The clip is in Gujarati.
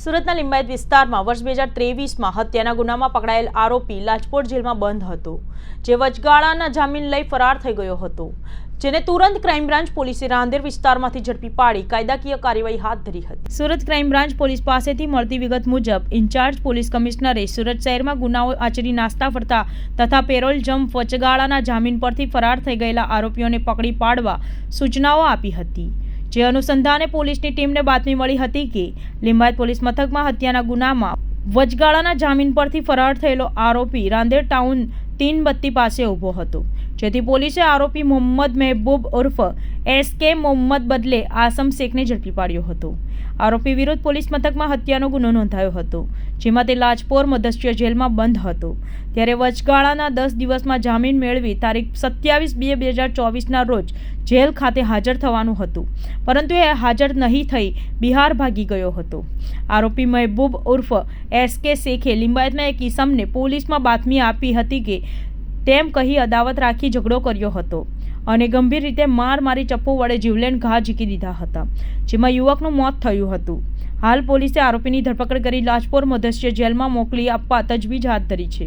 સુરતના લિંબાયત વિસ્તારમાં વર્ષ બે હજાર ત્રેવીસમાં હત્યાના ગુનામાં પકડાયેલ આરોપી લાજપોર જેલમાં બંધ હતો, જે વચગાળાના જામીન લઈ ફરાર થઈ ગયો હતો, જેને તુરંત ક્રાઇમ બ્રાન્ચ પોલીસે રાંદેર વિસ્તારમાંથી ઝડપી પાડી કાયદાકીય કાર્યવાહી હાથ ધરી હતી. સુરત ક્રાઇમ બ્રાન્ચ પોલીસ પાસેથી મળતી વિગત મુજબ, ઇન્ચાર્જ પોલીસ કમિશનરે સુરત શહેરમાં ગુનાઓ આચરી નાસ્તા ફરતા તથા પેરોલ જમ્પ વચગાળાના જામીન પરથી ફરાર થઈ ગયેલા આરોપીઓને પકડી પાડવા સૂચનાઓ આપી હતી. જે અનુસંધાને પોલીસની ટીમને બાતમી મળી હતી કે લિંબાયત પોલીસ મથકમાં હત્યાના ગુનામાં વચગાળાના જામીન પરથી ફરાર થયેલો આરોપી રાંદેર ટાઉન તીન બત્તી પાસે ઊભો હતો, જેથી પોલીસે આરોપી મોહમ્મદ મહેબૂબ ઉર્ફ એસ કે મોહમ્મદ બદલે આસમ શેખને ઝડપી પાડ્યો હતો. આરોપી વિરુદ્ધ પોલીસ મથકમાં હત્યાનો ગુનો નોંધાયો હતો, જેમાં તે લાજપોર મધસ્ય જેલમાં બંધ હતો. ત્યારે વચગાળાના દસ દિવસમાં જામીન મેળવી તારીખ સત્યાવીસ બે બે હજાર ચોવીસના રોજ જેલ ખાતે હાજર થવાનું હતું, પરંતુ એ હાજર નહીં થઈ બિહાર ભાગી ગયો હતો. આરોપી મહેબૂબ ઉર્ફ એસ કે શેખે લિંબાયતના એક ઈસમને પોલીસમાં બાતમી આપી હતી કે તેમ કહી અદાવત રાખી ઝઘડો કર્યો હતો અને ગંભીર રીતે માર મારી ચપ્પુ વડે જીવલેણ ઘા ઝીકી દીધા હતા, જેમાં યુવકનું મોત થયું હતું. હાલ પોલીસે આરોપીની ધરપકડ કરી લાજપોર મધસ્ય જેલમાં મોકલી આપવા તજવીજ હાથ ધરી છે.